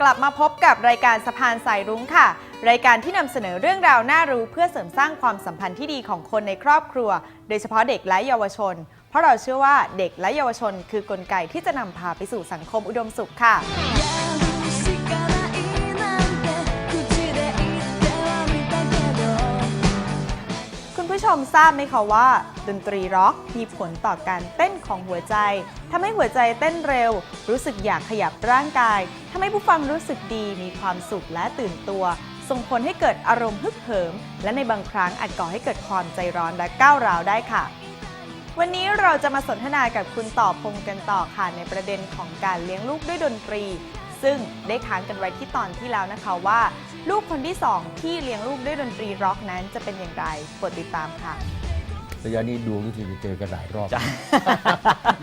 กลับมาพบกับรายการสะพานสายรุ้งค่ะ รายการที่นำเสนอเรื่องราวน่ารู้เพื่อเสริมสร้างความสัมพันธ์ที่ดีของคนในครอบครัว โดยเฉพาะเด็กและเยาวชน เพราะเราเชื่อว่าเด็กและเยาวชน คือกลไกที่จะนำพาไปสู่สังคมอุดมสุขค่ะ ผู้ชมทราบไหมคะว่า ดนตรีร็อกมีผลต่อการเต้นของหัวใจทำให้หัวใจเต้นเร็ว รู้สึกอยากขยับร่างกายทำให้ผู้ฟังรู้สึกดีมีความสุขและตื่นตัว ส่งผลให้เกิดอารมณ์ฮึกเหิม และในบางครั้งอาจก่อให้เกิดความใจร้อนและก้าวร้าวได้ค่ะ วันนี้เราจะมาสนทนากับคุณต่อพงกันต่อค่ะในประเด็นของการเลี้ยงลูกด้วยดนตรี ซึ่งได้ค้างกันไว้ที่ตอนที่แล้วนะคะว่า ลูกคนที่สองที่เลี้ยงลูกด้วยดนตรีร็อกนั้นจะเป็นอย่างไรโปรดติดตามค่ะระยะนี้ดวงที่จะเจอกันหลายรอบจ้ะ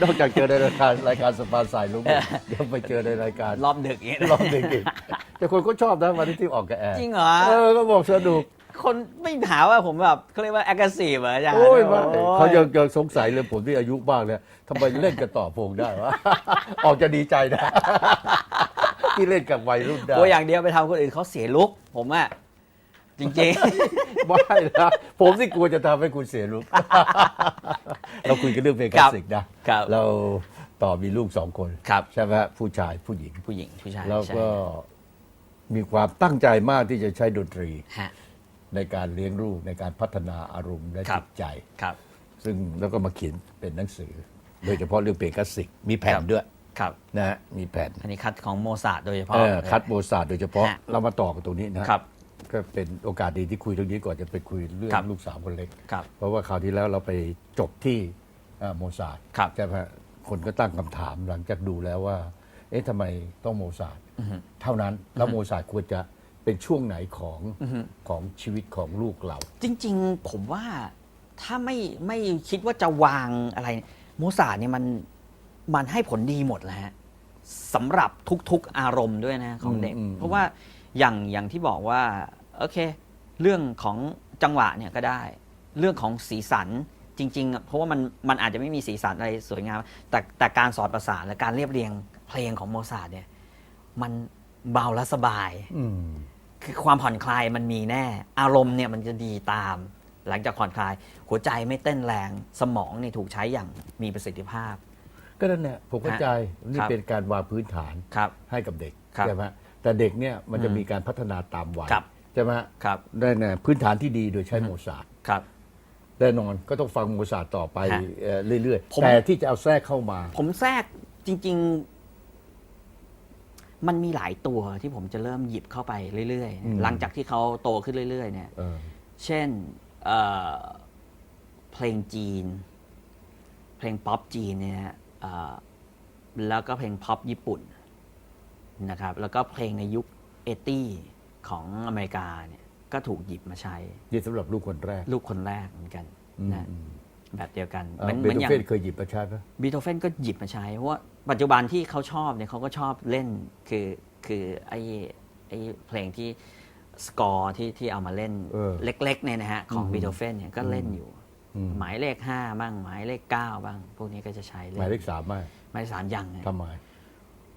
นอกจากเจอในรายการรายการสปาสายลุงเดี๋ยวไปเจอในรายการรอบดึกอย่างนี้รอบเด็กๆแต่คนก็ชอบนะวันที่ที่ออกกับแอร์จริงเหรอเออก็บอกสนุก คนไม่หาว่าผมแบบเขาเรียกว่า aggressive เหรออาจารย์โอ้ยมาโอ้ยเขายังยังสงสัยเลยผมที่อายุบ้างเนี่ยทำไมเล่นกับต่อพงได้วะ ออกจะดีใจนะ ที่เล่นกับวัยรุ่นได้กลัวอย่างเดียวไปทำคนอื่นเขาเสียลุก ผมอะจริงไม่นะผมที่กลัวจะทำให้คุณเสียลุก เราคุยกันเรื่องเพลงคลาสสิกนะ ๆ ครับ เราต่อมีลูกสองคนครับ ใช่ไหมฮะผู้ชายผู้หญิง ผู้หญิงผู้ชายแล้วใช่ก็มีความตั้งใจมากที่จะใช้ดนตรี ฮะ ในการเลี้ยงลูกในการพัฒนาอารมณ์และครัจิบตใจ ครับ ซึ่งแล้วก็มาเขียนเป็นหนังสือ โดยเฉพาะเรื่องเพลงคลาสสิกมีแผ่คนรับ ด้วยครับ นะฮะมีแผ่นอันนี้คัดของโมซาร์ทโดยเฉพาะ เออคัดโมซาร์ทโดยเฉพาะฮะ เรามาต่อกันตรงนี้นะฮะครับ ก็เป็นโอกาสดีที่คุยเรื่องนี้ก่อนจะไปคุยเรื่องครับ ลูกสาวคนเล็ก ครับ เพราะว่าคราวที่แล้วเราไปจบที่เอ่อโมซาร์ทครับ ใช่ไหมฮะคนก็ตั้งคำถามหลังจากดูแล้วว่า เอ๊ะทำไมต้องโมซาร์ทเท่านั้นแล้วโมซาร์ทควรจะ เป็นช่วงไหนของของชีวิตของลูกเรา จริง ๆ ผมว่าถ้าไม่ไม่คิดว่าจะวางอะไรโมซาร์ทเนี่ยมันมันให้ผลดีหมดแหละฮะสำหรับทุก ๆ อารมณ์ด้วยนะของเด็กอืมอืมเพราะว่าอย่างอย่างที่บอกว่าโอเค เรื่องของจังหวะเนี่ยก็ได้ เรื่องของสีสันจริงๆอะเพราะว่ามันมันอาจจะไม่มีสีสันอะไรสวยงาม แต่แต่การสอดประสานและการเรียบเรียงเพลงของโมซาร์ทเนี่ยมัน เบาและสบาย อืม คือความผ่อนคลายมันมีแน่ อารมณ์เนี่ยมันจะดีตาม หลังจากผ่อนคลาย หัวใจไม่เต้นแรงสมองเนี่ยถูกใช้อย่างมีประสิทธิภาพ ก็นั่นแหละผมเข้าใจนี่ครับเป็นการวางพื้นฐานครับ ให้กับเด็กครับใช่ไหมแต่เด็กเนี่ยมันจะอืมมีการพัฒนาตามวัยครับใช่ไหมครับได้แน่พื้นฐานที่ดีโดยใช้โมซาร์ทครับ แน่นอนก็ต้องฟังโมซาร์ทต่อไปฮะเอ่อเรื่อยผม ๆ แต่ที่จะเอาแทรกเข้ามา ผมแทรกจริง ๆ มันมีหลายตัวที่ผมจะเริ่มหยิบเข้าไปเรื่อยอืม ๆ หลังจากที่เขาโตขึ้นเรื่อย ๆ เนี่ย เออ เช่นเอ่อเพลงจีน เพลงป๊อปจีนเนี่ยฮะเอ่อแล้วก็เพลงป๊อปญี่ปุ่นนะครับ แล้วก็เพลงในยุคเอตี้ของอเมริกาเนี่ยก็ถูกหยิบมาใช้นี่สำหรับลูกคนแรก ลูกคนแรกเหมือนกันอืมนะอืม แบบเดียวกันอ่าเหมือนเบเหมือนโธอย่างเฟนเคยหยิบมาใช้ไหมบีโธเฟนก็หยิบมาใช้ เพราะว่าปัจจุบันที่เขาชอบเนี่ยเขาก็ชอบเล่นคือคือไอ้ไอ้เพลงที่สกอร์ที่ที่เอามาเล่นเออเล็กๆเนี่ยนะฮะของอืมบีโธเฟนเนี่ยก็เล่นอยู่อืมหมายเลขห้าบ้างหมายเลขเก้าบ้าง พวกนี้ก็จะใช้หมายเลขสามไหมหมายเลขสามยังไงทำไม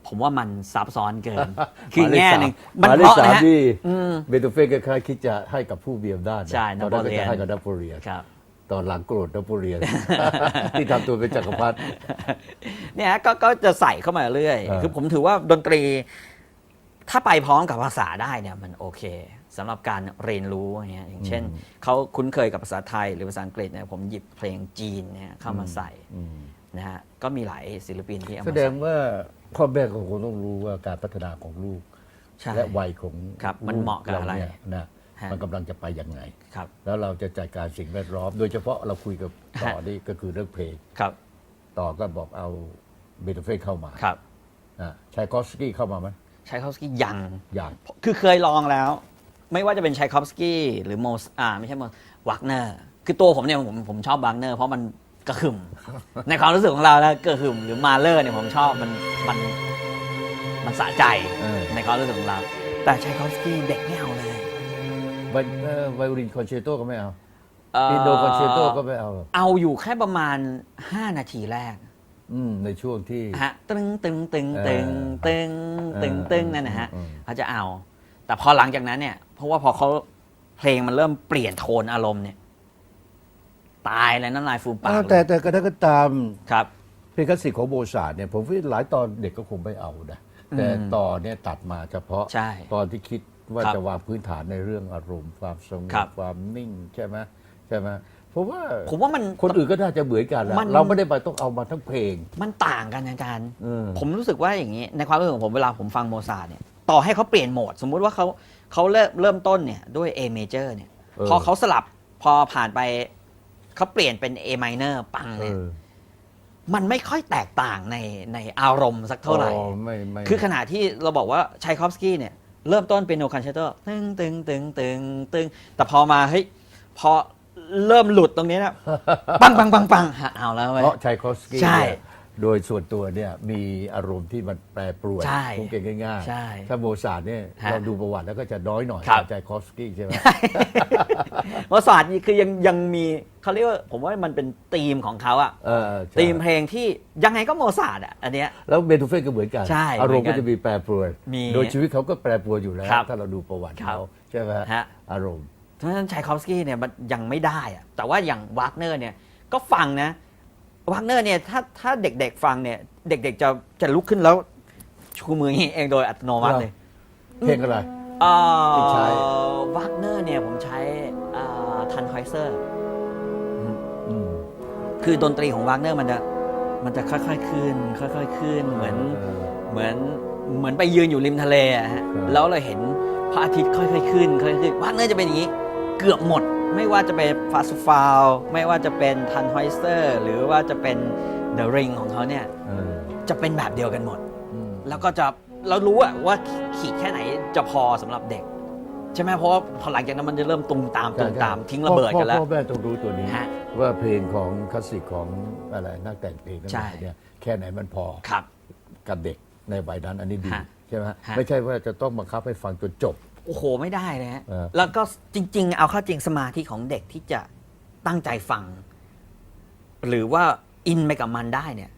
ผมว่ามันซับซ้อนเกินหคือมายเลขแง่สามหนึ่งหมันมายเลเพขราะสานะมฮะที่อืมเบโธเฟนก็คล้ายๆคิดจะให้กับผู้มีอำนาจนะใช่ตอนนั้นก็นโปเลียนจะให้กับนโปเลียนครับ ตอนหลังโกรธนโปเลียน ที่ทำตัวเป็นจักรพรรดิ เนี่ยฮะก็ก็จะใส่เข้ามาเรื่อย เออ คือผมถือว่าดนตรี ถ้าไปพร้อมกับภาษาได้เนี่ยมันโอเคสำหรับการเรียนรู้อย่างเงี้ยอย่างเช่นเขาคุ้นเคยกับภาษาไทยหรือภาษาอังกฤษเนี่ยผมหยิบเพลงจีนเนี่ยเข้ามาใส่อืมนะฮะก็มีหลายศิลปินที่เอาแสมาดใส่งว่าพ่อแม่ก็คงต้องรู้ว่าการพัฒนาของลูก ใช่ และวัยของครับมันเหมาะกับอะไรเนี่ยนะ ฮะมันกำลังจะไปยังไง ครับ แล้วเราจะจัดการสิ่งแวดล้อม โดยเฉพาะเราคุยกับต่อฮะ นี่ก็คือเรื่องเพลง ครับ ต่อก็บอกเอาเบโธเฟนเข้ามาครับนะชายคอฟสกี้เข้ามาไหมไชคอฟสกี้ยัง อย่าง คือเคยลองแล้ว ไม่ว่าจะเป็นไชคอฟสกี้หรือโมสอ่าไม่ใช่โมวักเนอร์ คือตัวผมเนี่ยผมผมชอบวักเนอร์ เพราะมันกระหึ่ม ในความรู้สึกของเราแล้วกระหึ่มหรือมาเลอร์เนี่ยผมชอบมันมันมันสะใจเออ ในความรู้สึกของเรา แต่ไชคอฟสกี้เด็กไม่เอาเลย ไวเอ่อไวโอลินคอนเชโตก็ไม่เอาเอ่ออินโดคอนเชโตก็ไม่เอาหรอกเอาอยู่แค่ประมาณ 5 นาทีแรกออืมในช่วงที่ ฮะตึงตึงตึงเอตึองตึงตึงตึงเออนั่นนะฮะอืม เขาจะเอา แต่พอหลังจากนั้นเนี่ย เพราะว่าพอเขาเพลงมันเริ่มเปลี่ยนโทนอารมณ์เนี่ย ตายเลยน้ำลายฟูมปากอ้าวเลยแต่แต่ก็ได้ก็ตาม ครับ เพลงคลาสสิกของโบซาร์ทเนี่ยผมว่าหลายตอนเด็กก็คงไม่เอานะแต่อืมตอนเนี่ยตัดมาเฉพาะใช่ ตอนที่คิด ว่าครับจะวางพื้นฐานในเรื่องอารมณ์ความสงครับบความนิ่งใช่ไหมใช่ไหมเพราะว่าผมว่ามันคนอื่นก็น่าจะเหมือนกันแหละมันเราไม่ได้ไปต้องเอามาทั้งเพลง มันต่างกันอาจารย์เออผมรู้สึกว่าอย่างนี้ ในความรู้สึกของผมเวลาผมฟังโมซาร์ทเนี่ยต่อให้เขาเปลี่ยนโหมด สมมุติว่าเขาเขาเริ่มเริ่มต้นเนี่ยด้วย A major เนี่ยเออพอเขาสลับพอผ่านไปเขาเปลี่ยนเป็น A minor ปังเอเนี่ยอมันไม่ค่อยแตกต่างในในอารมณ์สักเท่าไหร่อ๋อไม่ไม่คือขณะที่เราบอกว่าชัยคอฟสกี้เนี่ย เริ่มต้นเป็นโนคันเชโตตึงตึงตึงตึงตึงแต่พอมาเฮ้ยพอเริ่มหลุดตรงนี้นะปังปังปังปังฮะเอาแล้วเว้ยเพราะชัยคอฟสกี้ใช่เนี่ย โดยส่วนตัวเนี่ยมีอารมณ์ที่มันแปรปรวนใช่พูดกันง่ายใช่ถ้าโมซาร์ทเนี่ยฮะเราดูประวัติแล้วก็จะน้อยหน่อยครับกว่าชัยคอฟสกี้ใช่ไหมโมซาร์ทนี่คือยังยังมีเขาเรียกว่าผมว่ามันเป็นธีมของเขาอะเออใช่ธีมเพลงที่ยังไงก็โมซาร์ทอะอันเนี้ย แล้วเบโธเฟนก็เหมือนกัน ใช่อารมณ์เหมือนกันก็จะมีแปรปรวนมีโดยชีวิตเขาก็แปรปรวนอยู่แล้ว ครับถ้าเราดูประวัติครับเขาใช่ไหมฮะ อารมณ์ เพราะฉะนั้นชัยคอฟสกี้เนี่ยมันยังไม่ได้อะแต่ว่าอย่างวากเนอร์เนี่ยก็ฟังนะ วากเนอร์เนี่ยถ้าถ้าเด็กๆฟังเนี่ย เด็กๆจะจะลุกขึ้นแล้วชูมืออย่างนี้เองโดยอัตโนมัติเลยเพลงอะไร เอ่ที่ใช้อวากเนอร์เนี่ยผมใช้ทันไฮเซอร์ อืมคือดนตรีของวากเนอร์มันจะมันจะค่อยๆขึ้น ค่อยๆขึ้นเหมือน เออ เหมือนเหมือนไปยืนอยู่ริมทะเลอะฮะ ครับ แล้วเราเห็นพระอาทิตย์ค่อยๆขึ้นค่อยๆขึ้นวากเนอร์จะเป็นอย่างนี้ เกือบหมด ไม่ว่าจะเป็นฟาสฟาวไม่ว่าจะเป็นทันไฮเซอร์ หรือว่าจะเป็นเดอะริงของเขาเนี่ยเออจะเป็นแบบเดียวกันหมดอืมแล้วก็จะเรารู้อะว่าขีดแค่ไหนจะพอสำหรับเด็ก ใช่ไหมเพราะว่าพอหลังจากนั้นมันจะเริ่มตุมตามตุมตามใช่ทิ้งระเบิดกันแล้วพ่อพ่อแม่ต้องรู้ตัวนี้ฮะว่าเพลงของคลาสสิกของอะไรนักแต่งเพลงทั้งหใช่ลายเนี่ยแค่ไหนมันพอครับกับเด็กในวัยนั้นอันนี้ดีฮะใช่ไหมฮะฮะไม่ใช่ว่าจะต้องบังคับให้ฟังจนจบ โอ้โหไม่ได้เลยฮะเออแล้วก็จริง ๆ เอาเข้าจริงสมาธิของเด็กที่จะตั้งใจฟัง หรือว่าอินไปกับมันได้เนี่ย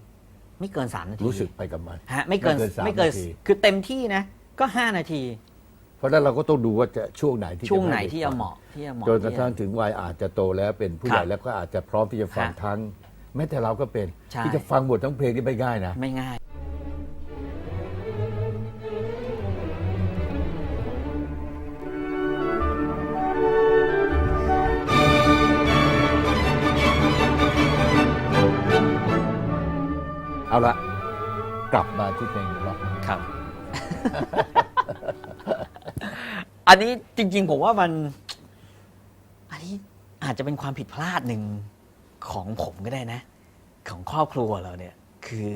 ไม่เกินสามนาทีรู้สึกไปกับมันฮะไม่เกินสามไม่เกินนาทีคือเต็มที่นะ ก็ห้านาที เพราะฉะนั้นเราก็ต้องดูว่าจะช่วงไหนที่ช่วงจะไหนด็กที่จะฟังเหมาะที่จะเหมาะจนกระทั่งที่จถึงวัยอาจจะโตแล้วเป็นผู้คใหรัญ่บแล้วก็อาจจะพร้อมที่จะฟังฮะทั้ง แม้แต่เราก็เป็น ใช่ ที่จะฟังหมดทั้งเพลงนี่ไม่ง่ายนะ ไม่ง่าย อันนี้จริง ๆ ผมว่ามัน อันนี้อาจจะเป็นความผิดพลาดหนึ่งของผมก็ได้นะ ของครอบครัวเราเนี่ย คือ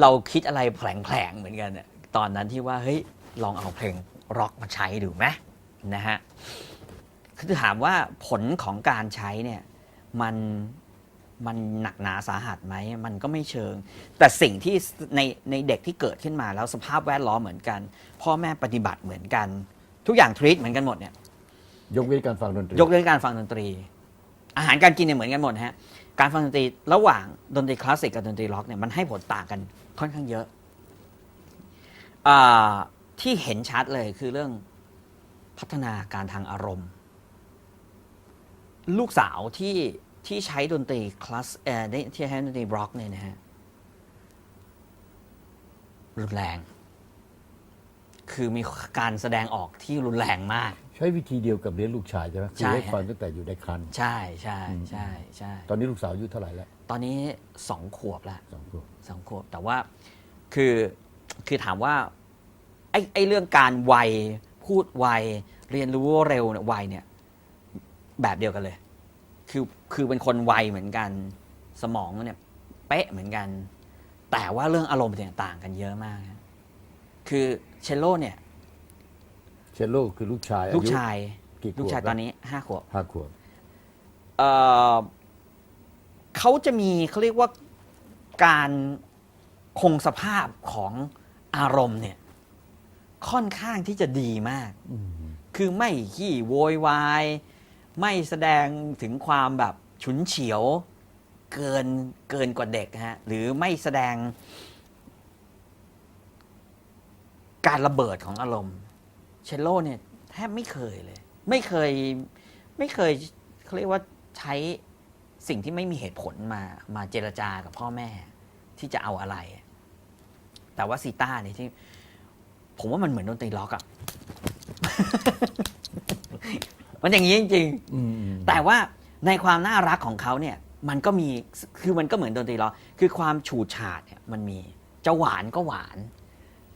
เราคิดอะไรแผลงๆเหมือนกันเนี่ยตอนนั้นที่ว่าเฮ้ยลองเอาเพลงร็อกมาใช้ดูไหมนะฮะคือถามว่าผลของการใช้เนี่ย มัน มันหนักหนาสาหัสไหมมันก็ไม่เชิง แต่สิ่งที่ในในเด็กที่เกิดขึ้นมาแล้วสภาพแวดล้อมเหมือนกัน พ่อแม่ปฏิบัติเหมือนกัน ทุกอย่างทรีตเหมือนกันหมดเนี่ยยกเว้นการฟังดนตรียกเว้นการฟังดนตรี อาหารการกินเนี่ยเหมือนกันหมดฮะการฟังดนตรีระหว่างดนตรีคลาสสิกกับดนตรีร็อกเนี่ยมันให้ผลต่างกันค่อนข้างเยอะอาที่เห็นชัดเลยคือเรื่องพัฒนาการทางอารมณ์ ลูกสาวที่ ที่ใช้ดนตรีคลาสเอ่อที่ใช้ดนตรีร็อกเนี่ยนะฮะรุนแรง คือมีการแสดงออกที่รุนแรงมาก ใช้วิธีเดียวกับเลี้ยงลูกชายใช่ไหมคือใช่ให้ฮะฟังตั้งแต่อยู่ในครรภ์ใช่ใช่ใช่ใช่ตอนนี้ลูกสาวอายุเท่าไหร่แล้วตอนนี้สองขวบแล้วสองขวบ สองขวบแต่ว่าคือคือถามว่าไอ้ไอ้เรื่องการไวพูดไวเรียนรู้เร็วเนี่ยไวเนี่ยแบบเดียวกันเลย คือคือเป็นคนไวเหมือนกัน สมองเนี่ยเป๊ะเหมือนกัน แต่ว่าเรื่องอารมณ์เนี่ยต่างกันเยอะมากฮะคือเชลโลเนี่ยเชลโลคือลูกชายลูกชายกี่ขวบลูกชายตอนนี้ห้าขวบห้าขวบเอ่อเขาจะมีเขาเรียกว่าการคงสภาพของอารมณ์เนี่ย ค่อนข้างที่จะดีมากอืมคือไม่ขี้โวยวาย ไม่แสดงถึงความแบบฉุนเฉียวเกินเกินกว่าเด็กฮะหรือไม่แสดง การระเบิดของอารมณ์ เชลโลเนี่ยแทบไม่เคยเลย ไม่เคยไม่เคยเขาเรียกว่าใช้สิ่งที่ไม่มีเหตุผลมามาเจรจากับพ่อแม่ที่จะเอาอะไร แต่ว่าซีต้าเนี่ยที่ ผมว่ามันเหมือนดนตรีล็อกอะ มันอย่างนี้จริงๆอืมอืมแต่ว่าในความน่ารักของเขาเนี่ยมันก็มีคือมันก็เหมือนดนตรีล็อกคือความฉูดฉาดเนี่ยมันมีจะหวานก็หวาน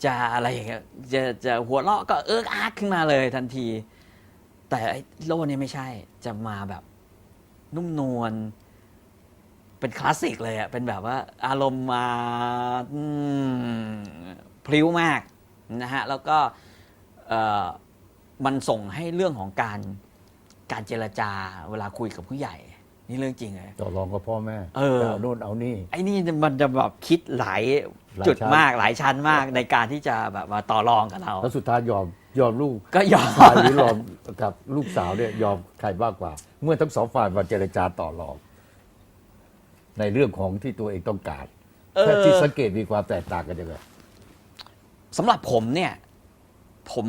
จะอะไรอย่างเงี้ยจะจะหัวเราะก็เอิกอาร์กขึ้นมาเลยทันที แต่ไอ้โลเนี่ยไม่ใช่จะมาแบบนุ่มนวลเป็นคลาสสิกเลยอะเป็นแบบว่าอารมณ์มาอืมพลิ้วมากนะฮะ แล้วก็เอ่อมันส่งให้เรื่องของการ การเจรจาเวลาคุยกับผู้ใหญ่ นี่เรื่องจริงเลย ต่อรองกับพ่อแม่เออ จะเอาโน่นเอานี่ ไอ้นี่มันจะแบบคิดหลายหลายจุดชั้น มากหลายชั้นมากในการที่จะแบบมาต่อรองกับเรา แล้วสุดท้ายยอมยอมลูกก็ยอม ชายหรือยอมกับลูกสาวเนี่ยยอมใครมากกว่า เมื่อทั้งสองฝ่ายมาเจรจาต่อรอง ในเรื่องของที่ตัวเองต้องการเออแต่ที่สังเกตมีความแตกต่างกันยังไงสำหรับผมเนี่ย ผม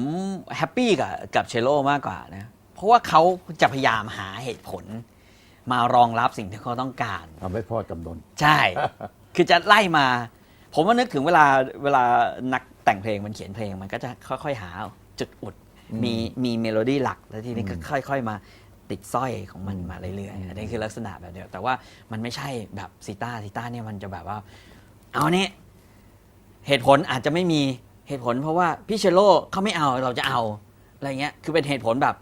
แฮปปี้กับกับเชโลมากกว่านะเพ ราะว่าเขาจะพยายามหาเหตุผล มารองรับสิ่งที่เขาต้องการ ทำให้พ่อจำนน ใช่ คือจะไล่มา ผมว่านึกถึงเวลาเวลานักแต่งเพลงมันเขียนเพลงมันก็จะค่อยๆหาจุดอุด อืมมีมีเมโลดี้หลัก แล้วทีนี้ก็อืมค่อย ๆ มาติดสร้อยของมันมาเรื่อยๆอันนี้คือลักษณะแบบเดียว แต่ว่ามันไม่ใช่แบบซีต้าซีต้าเนี่ยมันจะแบบว่า เอาเนี่ยเหตุผลอาจจะไม่มีเหตุผล เพราะว่าพี่เชโลเขาไม่เอาเราจะเอาอะไรเงี้ย คือเป็นเหตุผลแบบ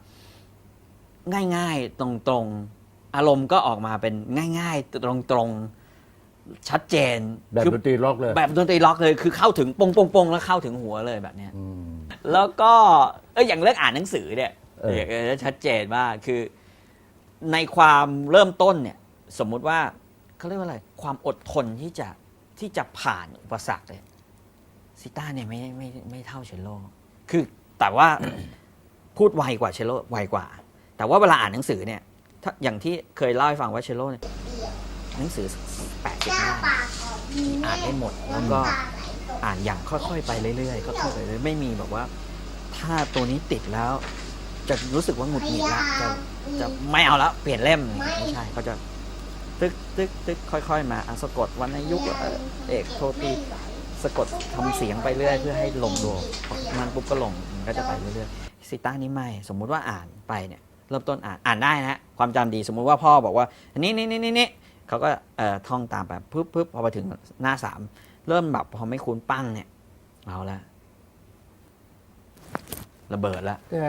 ง่ายๆ ตรงๆ อารมณ์ก็ออกมาเป็นง่ายๆ ตรงๆ ชัดเจนแบบคือดนตรีล็อกเลยแบบดนตรีล็อกเลยคือเข้าถึงปงปงปงแล้วเข้าถึงหัวเลยแบบเนี้ย อืม แล้วก็เอออย่างเรื่องอ่านหนังสือเนี่ยเออ เออชัดเจนมากคือ ในความเริ่มต้นเนี่ย สมมุติว่าเขาเรียกว่าอะไร ความอดทนที่จะที่จะผ่านอุปสรรคเลยซิต้าเนี่ยไม่ไม่ไม่เท่าเชลโล คือแต่ว่า พูดไวกว่าเชลโลไวกว่า แต่ว่าเวลาอ่านหนังสือเนี่ยถ้าอย่างที่เคยเล่าให้ฟังว่าเชลโลเนี่ยหนังสือแปดสิบหน้าอ่านได้หมดแล้วก็อ่านอย่างค่อยๆไปเรื่อยๆค่อยๆไปเรื่อยๆไม่มีแบบว่า ถ้าตัวนี้ติดแล้ว จะรู้สึกว่าหงุดหงิดแล้วจะจะไม่เอาแล้วเปลี่ยนเล่มไม่ใช่เขาจะตึกตึกตึกค่อย ๆ มาอสะกดวรรณยุกต์เอกโทตีสะกดทำเสียงไปเรื่อยเพื่อให้ลงตัวมันปุ๊บก็ลงมันก็จะไปเรื่อยๆซิต้านี่ไม่สมมุติว่าอ่านไปเนี่ย เริ่มต้นอ่านอ่านได้นะความจำดีสมมุติว่าพ่อบอกว่าอันนี้นี่นี่นี่นี่เขาก็เอ่อท่องตามไปปุ๊บปุ๊บพอไปถึงหน้าสามเริ่มแบบพอไม่คุ้นปั้งเนี่ยเอาละระเบิดละแต่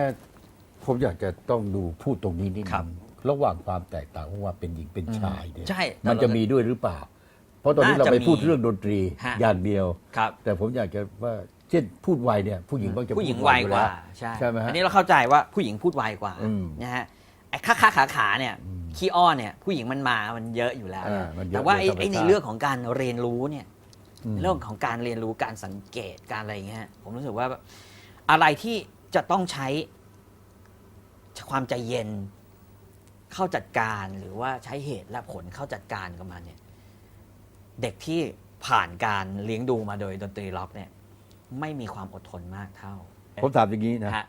ผมอยากจะต้องดูพูดตรงนี้นิดครันึบงระหว่างความแตกต่างของว่าเป็นหญิงเป็นชายเนี่ยใช่มันจะมีด้วยหรือเปล่า เพราะตอนนี้น่าเราจะไปพูดมีเรื่องดนตรีฮะอย่างเดียวครับแต่ผมอยากจะว่า เช่นพูดไวเนี่ยผู้หญิงบ้างจะผู้หญิงพูดไวอยู่กว่าแล้ใช่ใช่ไหมฮะอันนี้เราเข้าใจว่าผู้หญิงพูดไวกว่าอืมนะฮะไอ้ขาขาขาขาเนี่ยอืมขี้อ้อนเนี่ยผู้หญิงมันมามันเยอะอยู่แล้วอ่ามันเยอะแต่ว่าไอ้โดยธรรมไอ้ในชาติเรื่องของการเรียนรู้เนี่ยอืมเรื่องของการเรียนรู้การสังเกตการอะไรอย่างเงี้ยผมรู้สึกว่าแบบอะไรที่จะต้องใช้ความใจเย็นเข้าจัดการหรือว่าใช้เหตุและผลเข้าจัดการกับมันเนี่ย เด็กที่ผ่านการเลี้ยงดูมาโดยดนตรีล็อกเนี่ย ไม่มีความอดทนมากเท่าผมถามอย่างนี้นะฮะ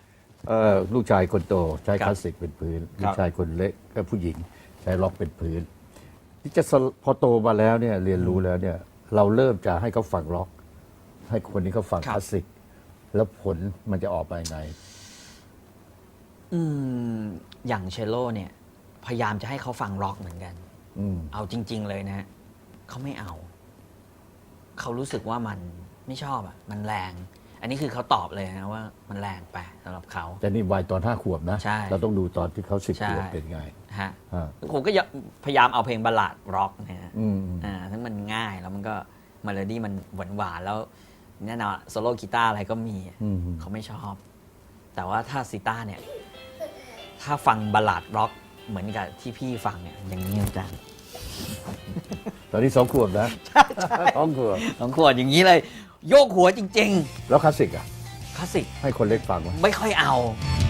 เอ่อลูกชายคนโตใช้ครับคลาสสิกเป็นพื้น ครับ ลูกชายคนเล็กก็ผู้หญิงใช้ล็อกเป็นพื้น ที่จะสลพอโตมาแล้วเนี่ยเรียนรู้แล้วเนี่ยเราเริ่มจะให้เขาฟังล็อก ให้คนนี้เขาฟังคครับลาสสิก แล้วผลมันจะออกมายังไง อืมอย่างเชลโลเนี่ย พยายามจะให้เขาฟังร็อกเหมือนกัน อืม เอาจริง ๆ เลยนะฮะเขาไม่เอา เขารู้สึกว่ามัน ไม่ชอบอะมันแรง อันนี้คือเขาตอบเลยนะว่ามันแรงไปสำหรับเขา แต่นี่วัยตอนห้าขวบนะ ใช่เราต้องดูตอนที่เขาสิบใช่ ขวบเป็นไงฮะฮะผมก็พยายามเอาเพลงบัลลาดร็อกนะฮะอืมอ่าทั้งมันง่ายแล้วมันก็เมโลดี้มันหวานหวานๆแล้วแน่นอนโซโล่กีตาร์อะไรก็มีอืมเขาไม่ชอบ แต่ว่าถ้าซิต้าเนี่ย ถ้าฟังบัลลาดร็อกเหมือนกับที่พี่ฟังเนี่ยอย่างนี้อาจารย์ ตอนนี้สองขวบนะสองขวบสองขวดอย่างนี้เลย โยกหัวจริง แล้วคลาสสิกอะ ๆคลาสสิกให้คนเล็กฟังไหม ไม่ค่อยเอา「